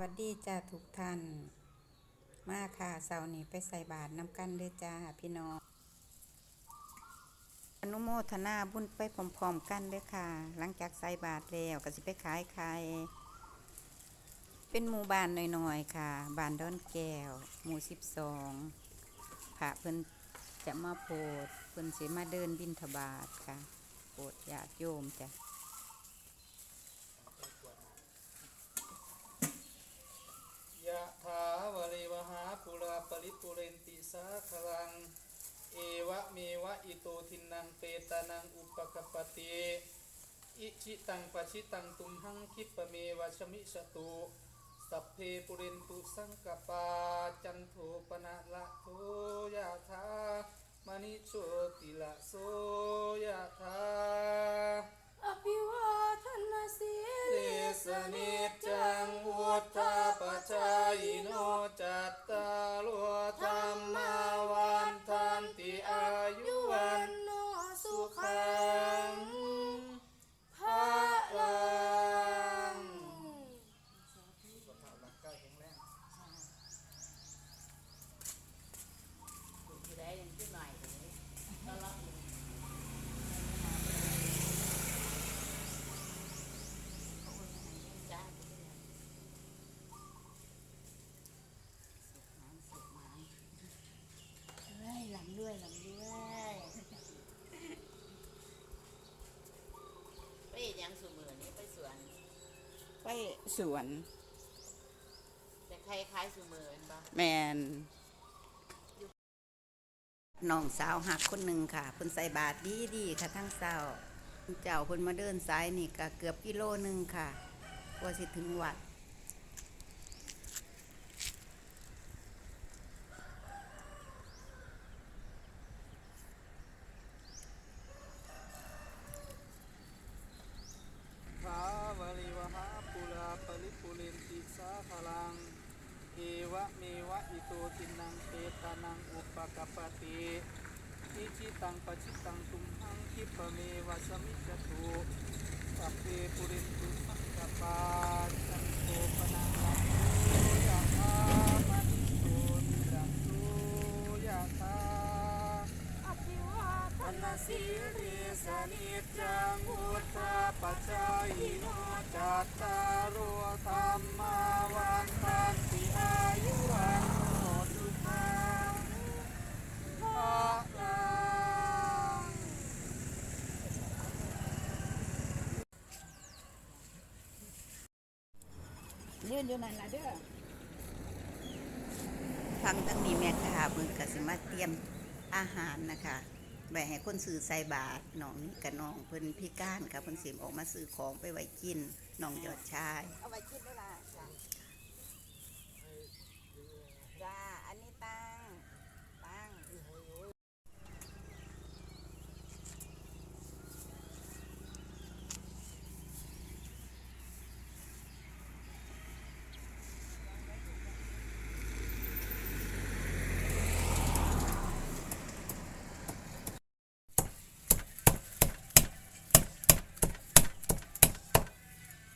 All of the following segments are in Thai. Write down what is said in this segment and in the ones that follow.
วัสดีจ้าทุกท่าน มาค่ะเสาร์นี้ไปใส่บาตรน้ำกันเด้อจ้าพี่น้องอนุโมทนาบุญไปพร้อมๆกันเด้อค่ะ หลังจากใส่บาตรแล้วก็สิไปขายไข่เป็นหมู่บ้านน้อยๆค่ะ บ้านดอนแก้ว หมู่สิบสองพระเพิ่นจะมาโปรดเพิ่นสิมาเดินบิณฑบาตค่ะ โปรดญาติโยมจ้ะ ยะถาวะ ริวหาปุราปริปุเรนติสาคลัง เอวะเมวะอิโตทินังเปตานังอุปกปปติอิชิตังปชิตังตุมหังคิปะเมวะชมิชตุสัพเพปุเรนตุสังกปาจันโทปนะละโทยะถามณิโชติละโสยะถาอภิวาทนาสีเตสนิจจังวุฒาปชายโนจัตตารโอธรรมาวันทันติอายุวัน โนสุ สุ ขั ขัง พระลัง เฮ้ยหลังด้วยหลังด้วย ไปเฮ็ดหยังสูมือนี้ไปสวน ไปสวน แต่ใครคล้ายสูมือเห็นปะแมนน้องสาวหักคนหนึ่งค่ะเพิ่นใส่บาทดีดีๆค่ะทั้งเศร้าเจ้าเพิ่นมาเดินสายนี่ก็เกือบกิโลหนึ่งค่ะกว่าสิถึงวัด ภาวริวหาปุราปริปุเรนติสาคลัง เอวะเมวะอิโตทินังเปตานังอุปกปปติ อิชิตังปชิตังตุมหังคิปะเมวะสมิจจตุสัพเพปุรินตุสังกปาจันโทปนังลักโตยะธามณิโชติรัสโตยะธาอภิวาทอนานาสีสิริสนิจจังวุฒาปัจจายโนจัตตารโอธรรมาวันตันติอายุวันโนสุขังภะลัง ยืนอยู่นั่นล่ะเด้อฟังทั้งนี้แม่ค่ะเพิ่นก็สิมาเตรียมอาหารนะคะไว้ให้คนซื้อใส่บาทน้องนี่กับน้องเพิ่นพิการค่ะเพิ่นสิออกมาซื้อของไปไว้กินน้องยอดชาย เอาไว้กินได้ล่ะจ้ะจ้าอันนี้ตังตัง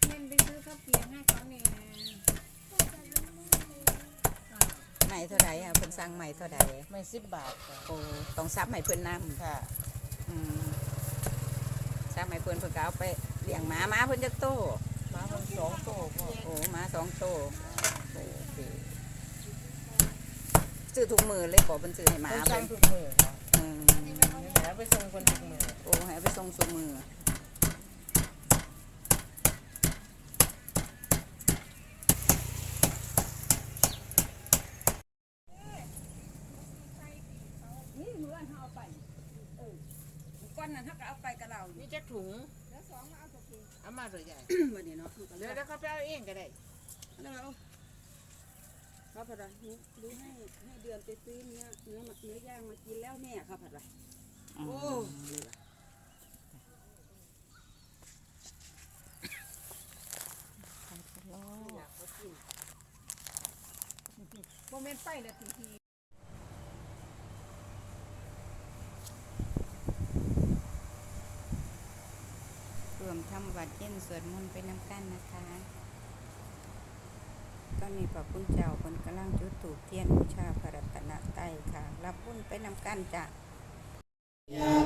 เงินไปซื้อข้าว เปียกให้เขาเนี่ยใหม่เท่าใดอะเพิ่นสั่งใหม่เท่าใดไม่สิบบาทจ้ะโอ้ต้องซับใหม่เพิ่นนำค่ะ อืมซับใหม่เพิ่นเพิ่นก็เอาไปเลี้ยงหมาหมาเพิ่นจักโตมาเพิ่นสองโตพ่อโอ้หมาสองโตโอเคซื้อถุงมือเลยบอกเพิ่นซื้อให้หมาเพิ่นเพิ่สั่งนทุกมื้อค่ะอืมแหมไปส่งคนทุกมื้อโอ้ให้เอาไปส่งซุมือ นี่เมื่อนเขาเอาไป เออก้อ นนั้นเขาก็เอาไปกับเรานี่จักถุง แล้วสองมาเอาสักทีเอามาตัวใหญ่วันนี้เนาะเขาก็เลเดี๋ยยวเดี๋ยวเขาไปเอาเองก็ได้ แล้วเราเขาผัดอะไรรู้ให้ให้เดือนไปซื้อเนื้อเนื้อมาเนื้อย่างมากินแล้วแม่เขาผัดอะไรโอ้โอ้นี่ล่ะอยากเขากินโมเมนต์ไปเลยทีที รวมทำวัดเย็น สวดมนต์ไปน้ำกันนะคะอนนี้พระคุณเจ้าคนกำลังจุดถูกเทียนบูชาพระรัตนตรัยค่ะ รับบุญไปน้ำกันจ้ะยะ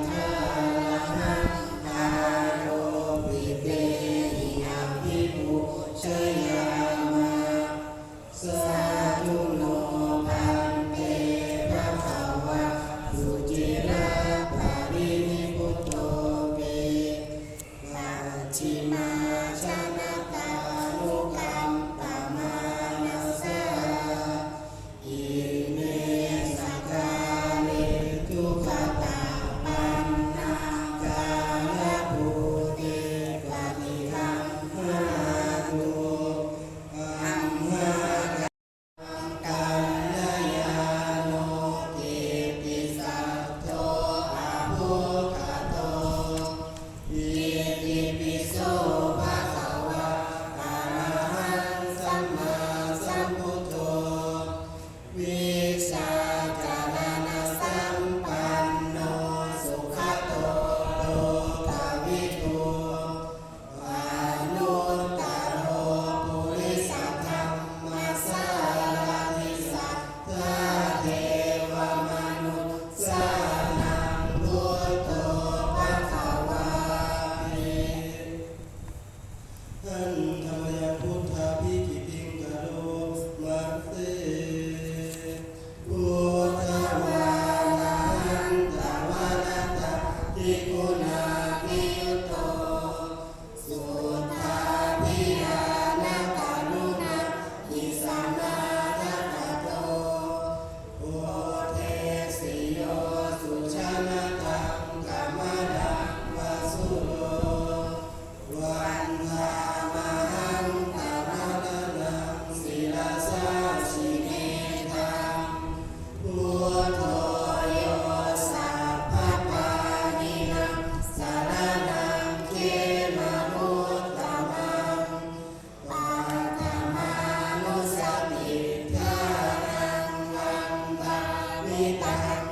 ถา Ele